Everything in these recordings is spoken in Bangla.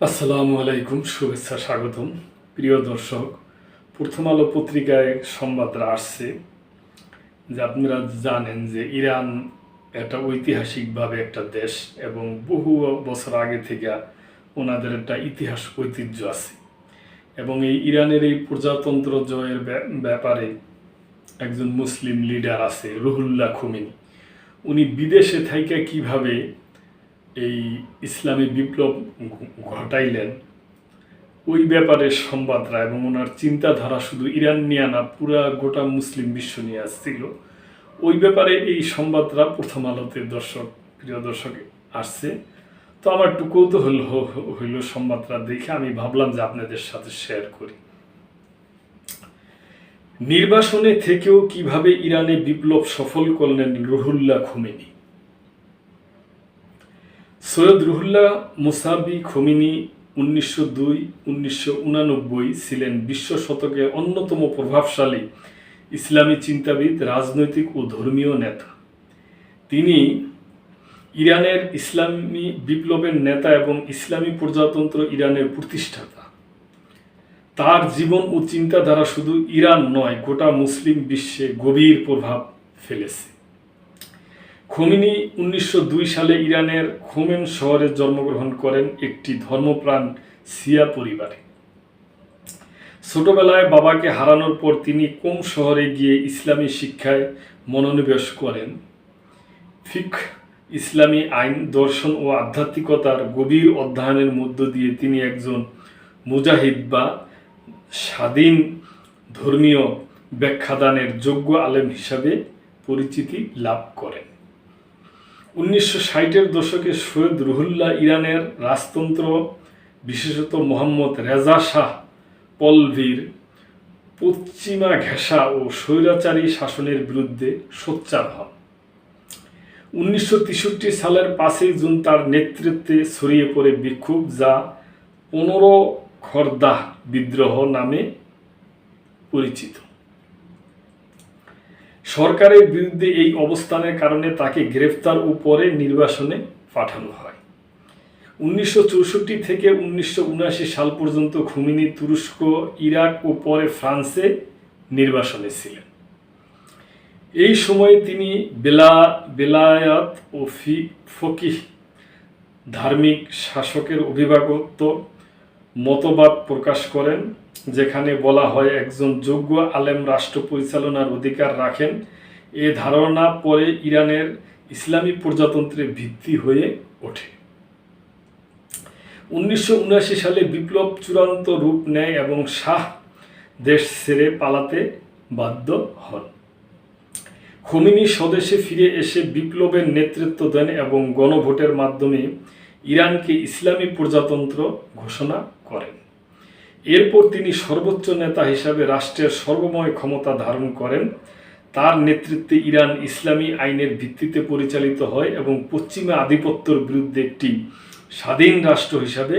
আসসালামু আলাইকুম, শুভেচ্ছা, স্বাগতম। প্রিয় দর্শক, প্রথম আলো পত্রিকায় সংবাদরা আসছে যে আপনারা জানেন যে ইরান একটা ঐতিহাসিকভাবে একটা দেশ এবং বহু বছর আগে থেকে ওনাদের একটা ইতিহাস ঐতিহ্য আছে। এবং এই ইরানের এই প্রজাতন্ত্র জয়ের ব্যা- ব্যাপারে একজন মুসলিম লিডার আছে, রুহুল্লাহ খুমিনি। উনি বিদেশে থাইকা কীভাবে এই ইসলামী বিপ্লব ঘটাইলেন, ওই ব্যাপারে সংবাদরা এবং ওনার চিন্তাধারা শুধু ইরান নিয়ে না, পুরা গোটা মুসলিম বিশ্ব নিয়ে আসছিল। ওই ব্যাপারে এই সংবাদরা প্রথম আলোতে দর্শক, প্রিয় দর্শক আসছে। তো আমার হ- হ- হইল সংবাদটা দেখে, আমি ভাবলাম যে আপনাদের সাথে শেয়ার করি। নির্বাসনে থেকেও কীভাবে ইরানে বিপ্লব সফল করলেন রুহুল্লাহ খুমেনি? সৈয়দ রুহুল্লাহ মুসাবি খমিনি উনিশশো দুই, উনিশশো উনানব্বই ছিলেন বিশ্ব শতকের অন্যতম প্রভাবশালী ইসলামী চিন্তাবিদ, রাজনৈতিক ও ধর্মীয় নেতা। তিনি ইরানের ইসলামী বিপ্লবের নেতা এবং ইসলামী প্রজাতন্ত্র ইরানের প্রতিষ্ঠাতা। তার জীবন ও চিন্তাধারা শুধু ইরান নয়, গোটা মুসলিম বিশ্বে গভীর প্রভাব ফেলেছে। খোমিনি উনিশশো সালে ইরানের খোমেন শহরে জন্মগ্রহণ করেন একটি ধর্মপ্রাণ সিয়া পরিবারে। ছোটবেলায় বাবাকে হারানোর পর তিনি কোম শহরে গিয়ে ইসলামী শিক্ষায় মনোনিবেশ করেন? ফিক ইসলামী আইন, দর্শন ও আধ্যাত্মিকতার গভীর অধ্যয়নের মধ্য দিয়ে তিনি একজন মুজাহিদ বা স্বাধীন ধর্মীয় ব্যাখ্যাদানের যোগ্য আলেম হিসাবে পরিচিতি লাভ করেন। উনিশশো ষাটের দশকে সৈয়দ রুহুল্লাহ ইরানের রাজতন্ত্র, বিশেষত মোহাম্মদ রেজা শাহ পলভির পশ্চিমা ঘেঁষা ও স্বৈরাচারী শাসনের বিরুদ্ধে সোচ্চার হন। উনিশশো তেষট্টি সালের পাঁচই জুন তার নেতৃত্বে ছড়িয়ে পড়ে বিক্ষোভ, যা পনেরো খর্দাহ বিদ্রোহ নামে পরিচিত। সরকারের বিরুদ্ধে এই অবস্থানের কারণে তাকে গ্রেফতার ও পরে নির্বাসনে পাঠানো হয়। উনিশশো চৌষট্টি থেকে উনিশশো উনআশি সাল পর্যন্ত খুমিনি তুরস্ক, ইরাক ও পরে ফ্রান্সে নির্বাসনে ছিলেন। এই সময়ে তিনি বেলা, বেলায়াত ও ফি, ফকিহ ধার্মিক শাসকের অভিভাবকত্ব মতবাদ প্রকাশ করেন। যেখানে বলা হয় একজন যোগ্য আলেম রাষ্ট্র পরিচালনার অধিকার রাখেন। এ ধারণা পরে ইরানের ইসলামী প্রজাতন্ত্রের ভিত্তি হয়ে ওঠে। উনিশশো উনআশি সালে বিপ্লব চূড়ান্ত রূপ নেয় এবং শাহ দেশ ছেড়ে পালাতে বাধ্য হন। খমিনি স্বদেশে ফিরে এসে বিপ্লবের নেতৃত্ব দেন এবং গণভোটের মাধ্যমে ইরানকে ইসলামী প্রজাতন্ত্র ঘোষণা করেন। এরপর তিনি সর্বোচ্চ নেতা হিসাবে রাষ্ট্রের সর্বময় ক্ষমতা ধারণ করেন। তার নেতৃত্বে ইরান ইসলামী আইনের ভিত্তিতে পরিচালিত হয় এবং পশ্চিমা আধিপত্যের বিরুদ্ধে একটি স্বাধীন রাষ্ট্র হিসাবে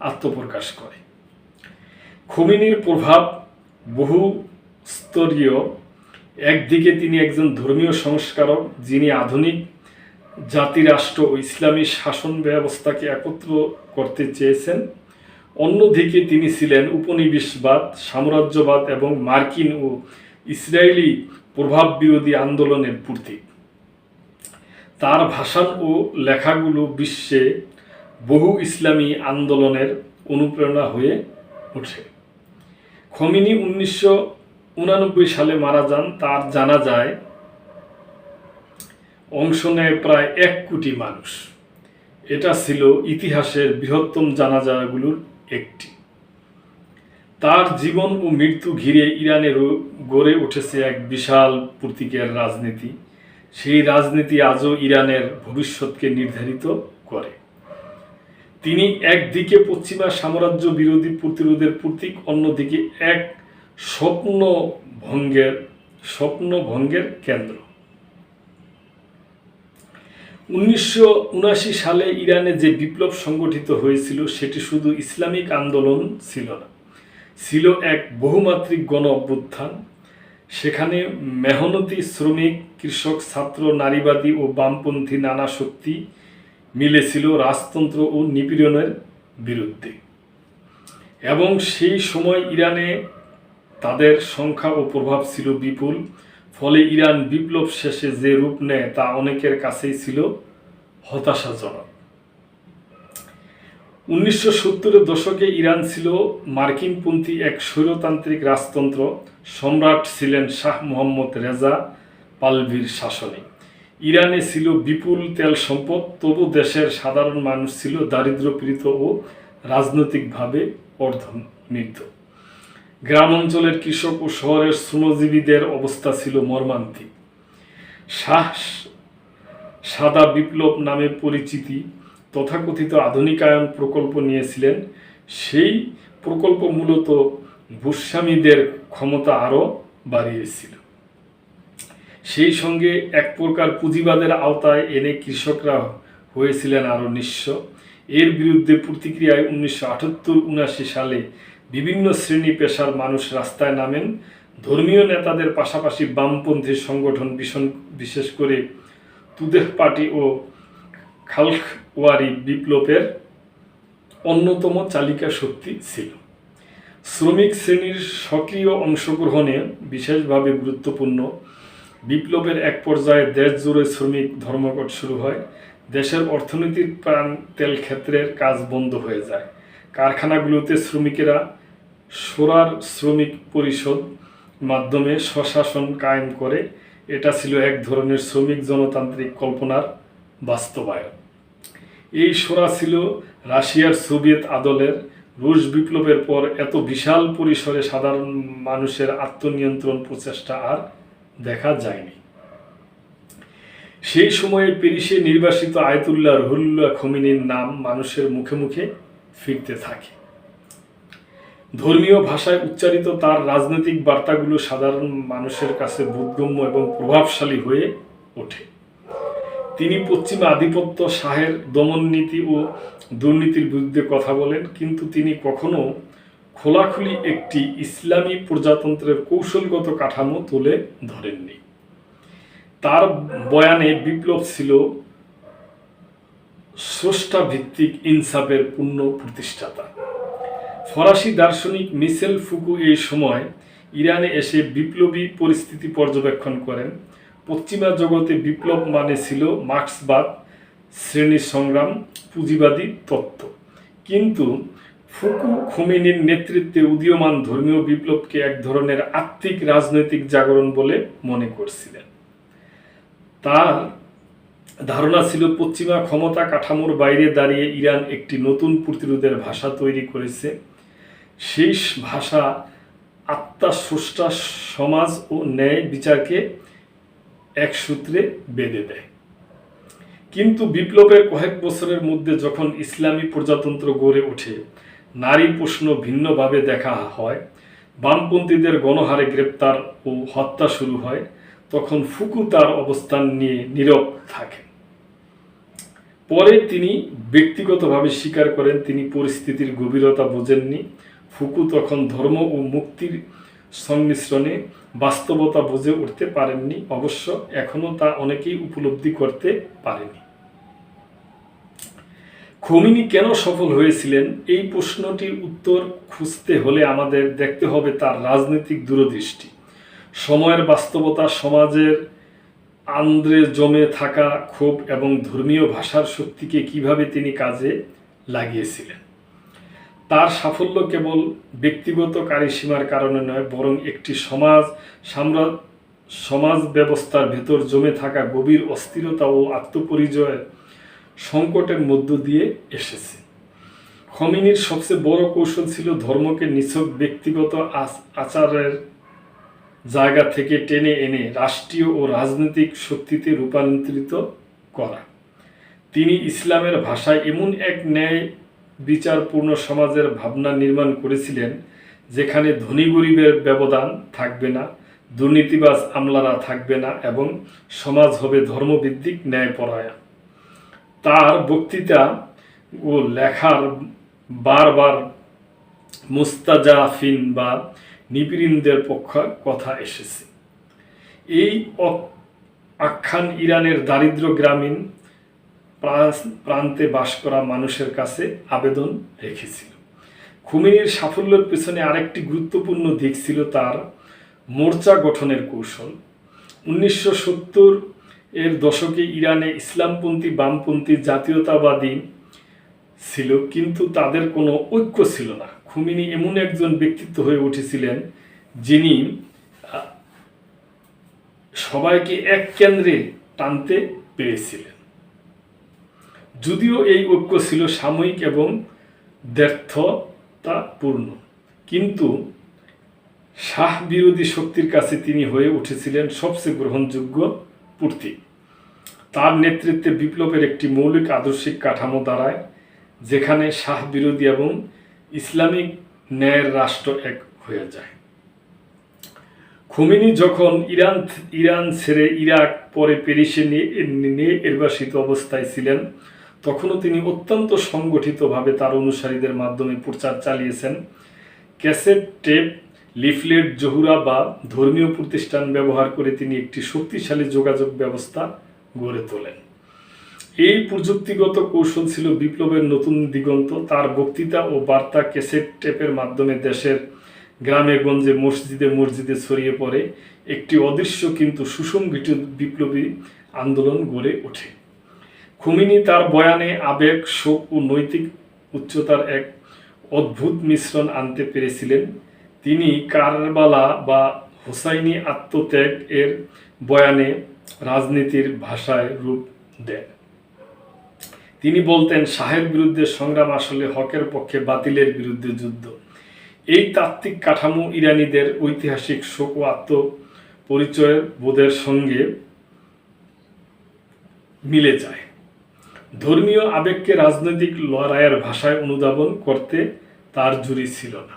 আত্মপ্রকাশ করে। খমিনির প্রভাব বহু স্তরীয় একদিকে তিনি একজন ধর্মীয় সংস্কারক, যিনি আধুনিক জাতিরাষ্ট্র ও ইসলামী শাসন ব্যবস্থাকে একত্র করতে চেয়েছেন। অন্যদিকে তিনি ছিলেন উপনিবেশবাদ, সাম্রাজ্যবাদ এবং মার্কিন ও ইসরায়েলি প্রভাব বিরোধী আন্দোলনের প্রতীক। তার ভাষণ ও লেখাগুলো বিশ্বে বহু ইসলামী আন্দোলনের অনুপ্রেরণা হয়ে ওঠে। খমিনি উনিশশো সালে মারা যান। তার জানা যায়, অংশ নেয় প্রায় এক কোটি মানুষ। এটা ছিল ইতিহাসের বৃহত্তম জানাজাগুলোর একটি। তার জীবন ও মৃত্যু ঘিরে ইরানেরও গড়ে উঠেছে এক বিশাল প্রতীকের রাজনীতি। সেই রাজনীতি আজও ইরানের ভবিষ্যৎকে নির্ধারিত করে। তিনি একদিকে পশ্চিমা সাম্রাজ্য বিরোধী প্রতিরোধের প্রতীক, অন্যদিকে এক স্বপ্ন ভঙ্গের স্বপ্ন ভঙ্গের কেন্দ্র। উনিশশো উনাশি সালে ইরানে যে বিপ্লব সংগঠিত হয়েছিল, সেটি শুধু ইসলামিক আন্দোলন ছিল না, ছিল এক বহুমাত্রিক গণ অভ্যুত্থান সেখানে মেহনতি শ্রমিক, কৃষক, ছাত্র, নারীবাদী ও বামপন্থী নানা শক্তি মিলেছিল রাজতন্ত্র ও নিপীড়নের বিরুদ্ধে। এবং সেই সময় ইরানে তাদের সংখ্যা ও প্রভাব ছিল বিপুল। ফলে ইরান বিপ্লব শেষে যে রূপ নেয় তা অনেকের কাছেই ছিল হতাশাজনক। উনিশশো সত্তরের দশকে ইরান ছিল মার্কিনপন্থী এক স্বৈরতান্ত্রিক রাজতন্ত্র। সম্রাট ছিলেন শাহ মোহাম্মদ রেজা পালভির শাসনে। ইরানে ছিল বিপুল তেল সম্পদ, তবু দেশের সাধারণ মানুষ ছিল দারিদ্রপীড়িত ও রাজনৈতিকভাবে অর্ধমৃত গ্রাম অঞ্চলের কৃষক ও শহরের শ্রমজীবীদের অবস্থা ছিল মর্মান্তিক। শাহ সাদা বিপ্লব নামে পরিচিতি, তথাকথিত আধুনিকায়ন প্রকল্প নিয়েছিলেন। সেই প্রকল্প মূলত ভূস্বামীদের ক্ষমতা আরও বাড়িয়েছিল। সেই সঙ্গে এক প্রকার পুঁজিবাদের আওতায় এনে কৃষকরা হয়েছিলেন আরও নিঃস্ব। এর বিরুদ্ধে প্রতিক্রিয়ায় উনিশশো আটাত্তর উনাশি সালে বিভিন্ন শ্রেণি পেশার মানুষ রাস্তায় নামেন। ধর্মীয় নেতাদের পাশাপাশি বামপন্থী সংগঠন ভীষণ- বিশেষ করে তুদেহ পার্টি ও খালখওয়ারি বিপ্লবের অন্যতম চালিকা শক্তি ছিল। শ্রমিক শ্রেণির সক্রিয় অংশগ্রহণে বিশেষভাবে গুরুত্বপূর্ণ। বিপ্লবের এক পর্যায়ে দেশ জুড়ে শ্রমিক ধর্মঘট শুরু হয়। দেশের অর্থনীতির প্রাণ তেল ক্ষেত্রের কাজ বন্ধ হয়ে যায়। কারখানাগুলোতে শ্রমিকেরা সোরার শ্রমিক পরিষদ মাধ্যমে স্বশাসন কায়েম করে, এটা ছিল এক ধরনের শ্রমিক জনতান্ত্রিক কল্পনার বাস্তবায়ন। এই সোরা ছিল রাশিয়ার সোভিয়েত আদলের রুশ বিপ্লবের পর এত বিশাল পরিসরে সাধারণ মানুষের আত্মনিয়ন্ত্রণ প্রচেষ্টা আর দেখা যায়নি। সেই সময়ে পেরিসে নির্বাসিত আয়তুল্লাহ রহুল্লাহ খমিনীর নাম মানুষের মুখে মুখে ফিরতে থাকে। ধর্মীয় ভাষায় উচ্চারিত তার রাজনৈতিক বার্তাগুলো সাধারণ মানুষের কাছে বোধগম্য এবং প্রভাবশালী হয়ে ওঠে। তিনি পশ্চিমা আধিপত্য, শাহের দমন নীতি ও দুর্নীতির বিরুদ্ধে কথা বলেন, কিন্তু তিনি কখনো খোলাখুলি একটি ইসলামী প্রজাতন্ত্রের কৌশলগত কাঠামো তুলে ধরেননি। তার বয়ানে বিপ্লব ছিল স্রষ্টা ভিত্তিক ইনসাফের পূর্ণ প্রতিষ্ঠাতা। ফরাসি দার্শনিক মিসেল ফুকু এই সময় ইরানে এসে বিপ্লবী পরিস্থিতি পর্যবেক্ষণ করেন। পশ্চিমা জগতে বিপ্লব মানে ছিল মার্ক্সবাদ শ্রেণি সংগ্রাম, পুঁজিবাদী তত্ত্ব। কিন্তু ফুকু খুমিনির নেতৃত্বে উদীয়মান ধর্মীয় বিপ্লবকে এক ধরনের আত্মিক রাজনৈতিক জাগরণ বলে মনে করছিলেন। তার ধারণা ছিল পশ্চিমা ক্ষমতা কাঠামোর বাইরে দাঁড়িয়ে ইরান একটি নতুন প্রতিরোধের ভাষা তৈরি করেছে। সেই ভাষা আত্মা, স্রষ্টা, সমাজ ও ন্যায় বিচারকে এক সূত্রে বেঁধে দেয়। কিন্তু বিপ্লবের কয়েক বছরের মধ্যে যখন ইসলামী প্রজাতন্ত্র গড়ে ওঠে, নারী প্রশ্ন ভিন্নভাবে দেখা হয়। বামপন্থীদের গণহারে গ্রেপ্তার ও হত্যা শুরু হয়, তখন ফুকু তার অবস্থান নিয়ে নীরব থাকেন পরে তিনি ব্যক্তিগতভাবে স্বীকার করেন, তিনি পরিস্থিতির গভীরতা বোঝেননি। ফুকু তখন ধর্ম ও মুক্তির সংমিশ্রণে বাস্তবতা বুঝে উঠতে পারেননি, অবশ্য এখনও তা অনেকেই উপলব্ধি করতে পারেনি। খমিনি কেন সফল হয়েছিলেন? এই প্রশ্নটির উত্তর খুঁজতে হলে আমাদের দেখতে হবে তার রাজনৈতিক দূরদৃষ্টি। সময়ের বাস্তবতা, সমাজের আন্দ্রে জমে থাকা ক্ষোভ এবং ধর্মীয় ভাষার শক্তিকে কীভাবে তিনি কাজে লাগিয়েছিলেন? তার সাফল্য কেবল ব্যক্তিগত কারিসীমার কারণে নয়, বরং একটি সমাজ সাম্রা সমাজ ব্যবস্থার ভেতর জমে থাকা গভীর অস্থিরতা ও আত্মপরিচয়ের সংকটের মধ্য দিয়ে এসেছে। খমিনির সবচেয়ে বড় কৌশল ছিল ধর্মকে নিছক ব্যক্তিগত আচ- আচারের জায়গা থেকে টেনে এনে রাষ্ট্রীয় ও রাজনৈতিক শক্তিতে রূপান্তরিত করা। তিনি ইসলামের ভাষায় এমন এক ন্যায় বিচারপূর্ণ সমাজের ভাবনা নির্মাণ করেছিলেন, যেখানে ধনী গরিবের ব্যবধান থাকবে না, দুর্নীতিবাজ আমলারা থাকবে না এবং সমাজ হবে ধর্মভিত্তিক ন্যায়পরায়ণ। তার বক্তৃতা ও লেখার বারবার মুস্তাজাফিন বা নিপীড়িনদের পক্ষ কথা এসেছে। এই আখ্যান ইরানের দারিদ্র গ্রামীণ প্রান্তে বাস করা মানুষের কাছে আবেদন রেখেছিল। খুমিনির সাফল্যের পেছনে আরেকটি গুরুত্বপূর্ণ দিক ছিল তার মোর্চা গঠনের কৌশল। উনিশশো সত্তর এর দশকে ইরানে ইসলামপন্থী, বামপন্থী জাতীয়তাবাদী ছিল, কিন্তু তাদের কোনো ঐক্য ছিল না। খুমিনি এমন একজন ব্যক্তিত্ব হয়ে উঠেছিলেন যিনি সবাইকে এক কেন্দ্রে টানতে পেরেছিলেন। যদিও এই ঐক্য ছিল সাময়িক এবং ব্যর্থতাপূর্ণ, কিন্তু শাহ বিরোধী শক্তির কাছে তিনি হয়ে উঠেছিলেন সবচেয়ে গ্রহণযোগ্য প্রতীক তার নেতৃত্বে বিপ্লবের একটি মৌলিক আদর্শিক কাঠামো দাঁড়ায়, যেখানে শাহ বিরোধী এবং ইসলামিক ন্যায়ের রাষ্ট্র এক হয়ে যায়। খুমিনি যখন ইরান ইরান ছেড়ে ইরাক পরে প্যারিসে নিয়ে নির্বাসিত অবস্থায় ছিলেন তখনও তিনি অত্যন্ত সংগঠিতভাবে তার অনুসারীদের মাধ্যমে প্রচার চালিয়েছেন। ক্যাসেট, টেপ, লিফলেট, জহুরা বা ধর্মীয় প্রতিষ্ঠান ব্যবহার করে তিনি একটি শক্তিশালী যোগাযোগ ব্যবস্থা গড়ে তোলেন। এই প্রযুক্তিগত কৌশল ছিল বিপ্লবের নতুন দিগন্ত। তার বক্তৃতা ও বার্তা ক্যাসেট, টেপের মাধ্যমে দেশের গ্রামে গঞ্জে মসজিদে মসজিদে ছড়িয়ে পড়ে। একটি অদৃশ্য কিন্তু সুসংগঠিত বিপ্লবী আন্দোলন গড়ে ওঠে। খুমিনি তার বয়ানে আবেগ, শোক ও নৈতিক উচ্চতার এক অদ্ভুত মিশ্রণ আনতে পেরেছিলেন। তিনি কারবালা বা হোসাইনি আত্মত্যাগ এর বয়ানে রাজনীতির ভাষায় রূপ দেন। তিনি বলতেন, শাহের বিরুদ্ধে সংগ্রাম আসলে হকের পক্ষে বাতিলের বিরুদ্ধে যুদ্ধ। এই তাত্ত্বিক কাঠামো ইরানিদের ঐতিহাসিক শোক ও আত্ম আত্মপরিচয়ের বোধের সঙ্গে মিলে যায়। ধর্মীয় আবেগকে রাজনৈতিক লড়াইয়ের ভাষায় অনুধাবন করতে তার জুড়ি ছিল না।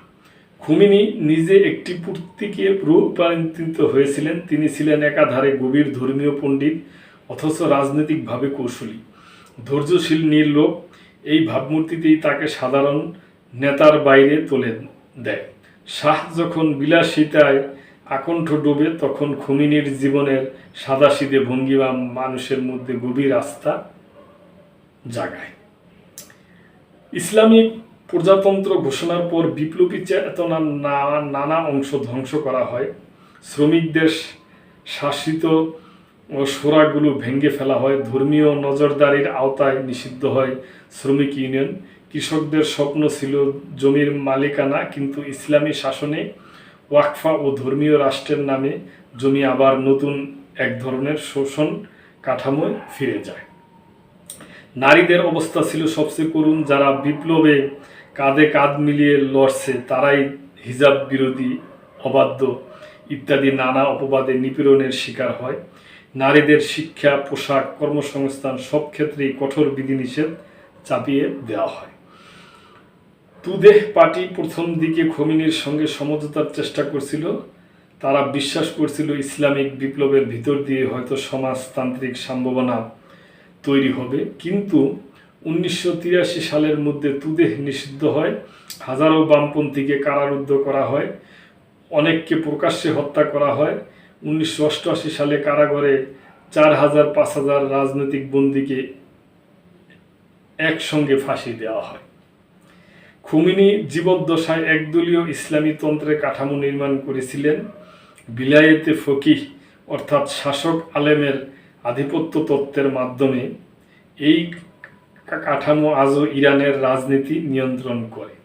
খুমিনি নিজে একটি প্রতীকে রূপান্তরিত হয়েছিলেন। তিনি ছিলেন একাধারে গভীর ধর্মীয় পণ্ডিত, অথচ রাজনৈতিকভাবে কৌশলী। ধৈর্যশীল, নির্লোক, এই ভাবমূর্তিতেই তাকে সাধারণ নেতার বাইরে তোলে দেয়। শাহ যখন বিলাসিতায় আকণ্ঠ ডোবে, তখন খুমিনির জীবনের সাদাসিদে ভঙ্গিমা মানুষের মধ্যে গভীর আস্থা জাগায়। ইসলামিক প্রজাতন্ত্র ঘোষণার পর বিপ্লবী চেতনার না- নানা অংশ ধ্বংস করা হয়। শ্রমিকদের শাসিত ও সোরাগুলো ভেঙে ফেলা হয়। ধর্মীয় নজরদারির আওতায় নিষিদ্ধ হয় শ্রমিক ইউনিয়ন। কৃষকদের স্বপ্ন ছিল জমির মালিকানা, কিন্তু ইসলামী শাসনে ওয়াকফা ও ধর্মীয় রাষ্ট্রের নামে জমি আবার নতুন এক ধরনের শোষণ কাঠামোয় ফিরে যায়। নারীদের অবস্থা ছিল সবচেয়ে করুণ, যারা বিপ্লবে কাঁধে কাঁধ মিলিয়ে লড়ছে, তারাই হিজাব বিরোধী, অবাধ্য ইত্যাদি নানা অপবাদে নিপীড়নের শিকার হয়। নারীদের শিক্ষা, পোশাক, কর্মসংস্থান সব ক্ষেত্রেই কঠোর বিধিনিষেধ চাপিয়ে দেওয়া হয়। তুদেহ পার্টি প্রথম দিকে খমিনির সঙ্গে সমঝোতার চেষ্টা করছিল। তারা বিশ্বাস করছিল ইসলামিক বিপ্লবের ভিতর দিয়ে হয়তো সমাজতান্ত্রিক সম্ভাবনা তৈরি হবে। কিন্তু উনিশশো তিরাশি সালের মধ্যে তুদেহ নিষিদ্ধ হয়। হাজারো বামপন্থীকে কারারুদ্ধ করা হয়। অনেককে প্রকাশ্যে হত্যা করা হয়। উনিশশো অষ্টআশি সালে কারাগারে চার হাজার, পাঁচ হাজার রাজনৈতিক বন্দীকে একসঙ্গে ফাঁসি দেওয়া হয়। খুমিনি জীবদ্দশায় একদলীয় ইসলামী তন্ত্রের কাঠামো নির্মাণ করেছিলেন। বিলায়েতে ফকিহ, অর্থাৎ শাসক আলেমের আধিপত্য তত্ত্বের মাধ্যমে এই কাঠামো আজও ইরানের রাজনীতি নিয়ন্ত্রণ করে।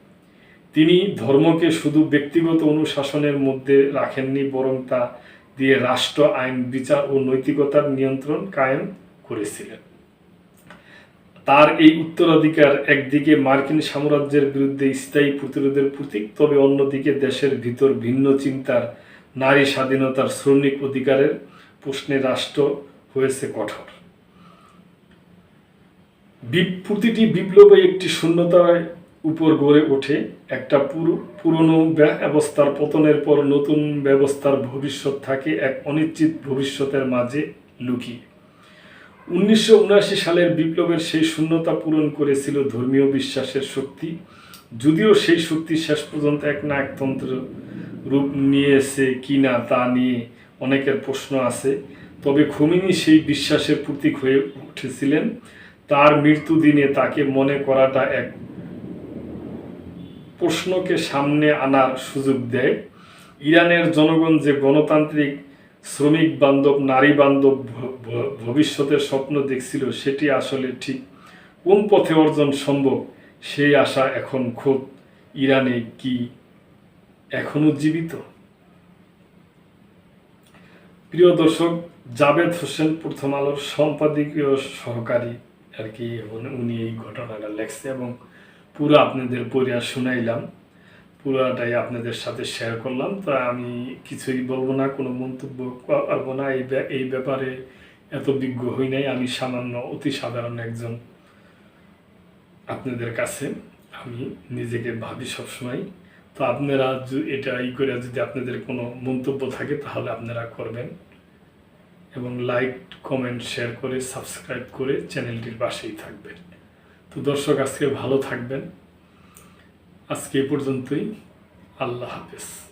তিনি ধর্মকে শুধু ব্যক্তিগত অনুশাসনের মধ্যে রাখেননি, বরং তা দিয়ে রাষ্ট্র, আইন, বিচার ও নৈতিকতার নিয়ন্ত্রণ কায়েম করেছিলেন। তার এই উত্তরাধিকার একদিকে মার্কিন সাম্রাজ্যের বিরুদ্ধে স্থায়ী প্রতিরোধের প্রতীক, তবে অন্যদিকে দেশের ভিতর ভিন্ন চিন্তার নারী স্বাধীনতার শ্রমিক অধিকারের প্রশ্নে রাষ্ট্র হয়েছে কঠোর। প্রতিটি বিপ্লবে একটি শূন্যতার উপর গড়ে ওঠে একটা পুরনো ব্যবস্থার পতনের পর নতুন ব্যবস্থার ভবিষ্যৎ থাকে এক অনিশ্চিত ভবিষ্যতের মাঝে লুকিয়ে। উনিশশো উনআশি সালের বিপ্লবের সেই শূন্যতা পূরণ করেছিল ধর্মীয় বিশ্বাসের শক্তি। যদিও সেই শক্তি শেষ পর্যন্ত এক না একতন্ত্র রূপ নিয়েছে কি না তা নিয়ে অনেকের প্রশ্ন আছে। তবে খমিনি সেই বিশ্বাসের প্রতীক হয়ে উঠেছিলেন। তার মৃত্যু দিনে তাকে মনে করাটা এক প্রশ্নকে সামনে আনার সুযোগ দেয়। ইরানের জনগণ যে গণতান্ত্রিক শ্রমিক বান্ধব, নারী বান্ধব ভবিষ্যতের স্বপ্ন দেখছিল, সেটি আসলে ঠিক কোন পথে অর্জন সম্ভব, সেই আশা এখন খোদ ইরানে কি এখনও জীবিত? প্রিয় দর্শক জাবেদ হোসেন প্রথম আলোর সম্পাদকীয় সহকারী আর কি উনি এই ঘটনাটা লেখছে এবং পুরো আপনাদের পড়িয়া শুনাইলাম। পুরাটাই আপনাদের সাথে শেয়ার করলাম। তা আমি কিছুই বলব না, কোনো মন্তব্য করব না। এই এই ব্যাপারে এত বিজ্ঞ হই নাই। আমি সামান্য অতি সাধারণ একজন আপনাদের কাছে। আমি নিজেকে ভাবি সবসময়। তো আপনারা এটা ই করে যদি আপনাদের কোনো মন্তব্য থাকে, তাহলে আপনারা করবেন। এবং লাইক কমেন্ট শেয়ার করে সাবস্ক্রাইব করে চ্যানেলটির পাশেই থাকবেন। তো দর্শক, আজকে ভালো থাকবেন। আজকে এ পর্যন্তই। আল্লাহ হাফেজ।